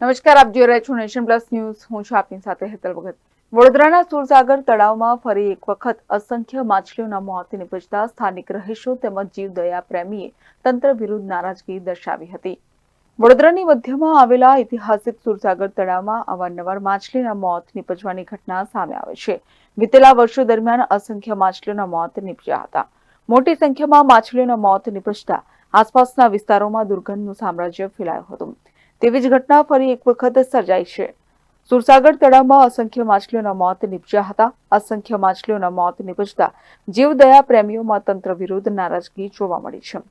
નમસ્કાર, આપ જોઈ રહ્યા છો નેશન પ્લસ ન્યૂઝ. હું છું આપની સાથે હેતલ ભગત. વડોદરાના સુરસાગર તળાવમાં ફરી એક વખત અસંખ્ય માછલીઓના મોત નિપજતા સ્થાનિક રહીશો તેમજ જીવદયા પ્રેમીએ તંત્ર વિરુદ્ધ નારાજગી દર્શાવી હતી. વડોદરાની મધ્યમાં આવેલા ઐતિહાસિક સુરસાગર તળાવમાં અવારનવાર માછલીના મોત નિપજવાની ઘટના સામે આવે છે. વિતેલા વર્ષો દરમિયાન અસંખ્ય માછલીઓના મોત નિપજ્યા હતા. મોટી સંખ્યામાં માછલીઓના મોત નિપજતા આસપાસના વિસ્તારોમાં દુર્ગંધનું સામ્રાજ્ય ફેલાયું હતું. તેવી જ ઘટના ફરી એક વખત સર્જાઈ છે. સુરસાગર તળાવમાં અસંખ્ય માછલીઓના મોત નિપજ્યા હતા. અસંખ્ય માછલીઓના મોત નિપજતા જીવદયા પ્રેમીઓમાં તંત્ર વિરુદ્ધ નારાજગી જોવા મળી છે.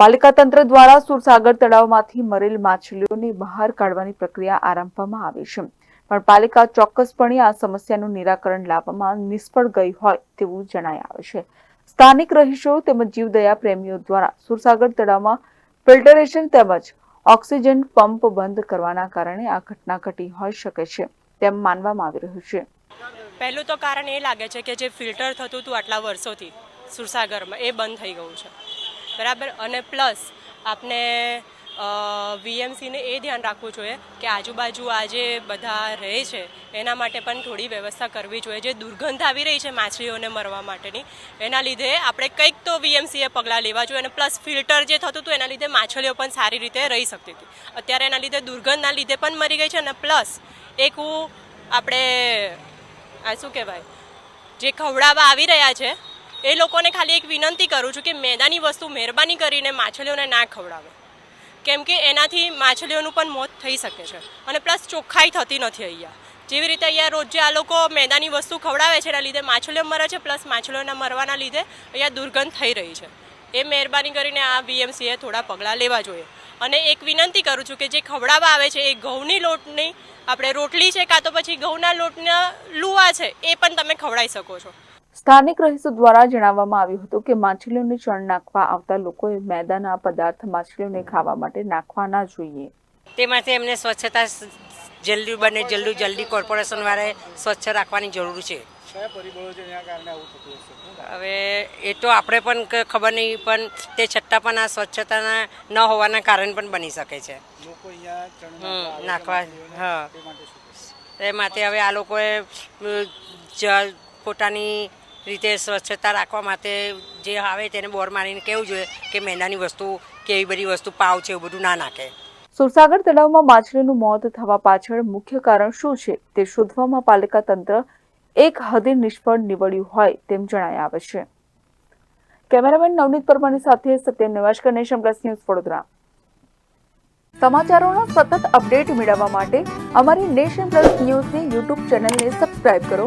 પાલિકા તંત્ર દ્વારા સુરસાગર તળાવમાંથી મરેલ માછલીઓને બહાર કાઢવાની પ્રક્રિયા આરંભવામાં આવી છે. પણ પાલિકા ચોક્કસપણે આ સમસ્યાનું નિરાકરણ લાવવામાં નિષ્ફળ ગઈ હોય તેવું જણાય આવે છે. સ્થાનિક રહીશો તેમજ જીવદયા પ્રેમીઓ દ્વારા સુરસાગર તળાવમાં ફિલ્ટરેશન તેમજ ઓક્સિજન પંપ બંધ કરવાના કારણે આ ઘટના ઘટી હોઈ શકે છે, તેમ માનવામાં આવી રહ્યું છે. પહેલું તો કારણ એ લાગે છે કે જે ફિલ્ટર થતું હતું આટલા વર્ષોથી સુરસાગરમાં, એ બંધ થઈ ગયું છે. બરાબર? અને પ્લસ આપને વીએમસીને એ ધ્યાન રાખવું જોઈએ કે આજુબાજુ આ જે બધા રહે છે, એના માટે પણ થોડી વ્યવસ્થા કરવી જોઈએ. જે દુર્ગંધ આવી રહી છે માછલીઓને મરવા માટેની, એના લીધે આપણે કંઈક તો વીએમસીએ પગલાં લેવા જોઈએ અને પ્લસ ફિલ્ટર જે થતું હતું એના લીધે માછલીઓ પણ સારી રીતે રહી શકતી હતી. અત્યારે એના લીધે દુર્ગંધના લીધે પણ મરી ગઈ છે અને પ્લસ એક હું આપણે, આ શું કહેવાય, જે ખવડાવવા આવી રહ્યા છે, એ લોકોને ખાલી એક વિનંતી કરું છું કે મેદાની વસ્તુ મહેરબાની કરીને માછલીઓને ના ખવડાવે. કેમ કે એનાથી માછલીઓનું પણ મોત થઈ શકે છે. અને પ્લસ ચોખ્ખાઈ થતી નથી અહીંયા. જેવી રીતે અહીંયા રોજ આ લોકો મેદાની વસ્તુ ખવડાવે છે એના લીધે માછલીઓ મરે છે, પ્લસ માછલીઓના મરવાના લીધે અહીંયા દુર્ગંધ થઈ રહી છે. એ મહેરબાની કરીને આ બીએમસીએ થોડા પગલાં લેવા જોઈએ. અને એક વિનંતી કરું છું કે જે ખવડાવવા આવે છે એ ઘઉંની લોટની, આપણે રોટલી છે કાં તો પછી ઘઉંના લોટના લુવા છે, એ પણ તમે ખવડાવી શકો છો. સ્થાનિક રહીશો દ્વારા જણાવવામાં આવ્યું હતું કે માછલીઓને ચણ નાખવા આવતા લોકોએ મેદાના પદાર્થ માછલીઓને ખાવા માટે નાખવા ના જોઈએ તેમાંથી એમને સ્વચ્છતા જલ્દી બને જલ્દી જલ્દી કોર્પોરેશન વાળાએ સ્વચ્છ રાખવાની જરૂર છે કયા પરિબળો છે એના કારણે આવું થતું હશે શું લાગે? હવે એ તો આપણે પણ ખબર નહીં પણ તે છતાં પણ આ સ્વચ્છતાના ન હોવાના કારણ પણ બની શકે છે નાખવા. હા. એ માટે હવે આ લોકોએ જ પોતાની રીતે સ્વચ્છતા રાખવા માટે જે આવે તેને બોર મારીને કહેવું જોઈએ કે મેંદાની વસ્તુ કે એવી બધી વસ્તુ પાવ છે એવું બધું ના નાખે. સુરસાગર તળાવમાં માછલીનું મોત થવા પાછળ મુખ્ય કારણ શું છે તે શોધવામાં પાલિકા તંત્ર એક હદે નિષ્ફળ નીવડ્યું હોય તેમ જણાય આવે છે. કેમેરામેન નવનીત પરમાની સાથે Satyam Nivaskar nation plus news Vadodara. સમાચારોના સતત અપડેટ મેળવવા માટે અમારી નેશન પ્લસ ન્યૂઝની યુટ્યુબ ચેનલને સબસ્ક્રાઇબ કરો.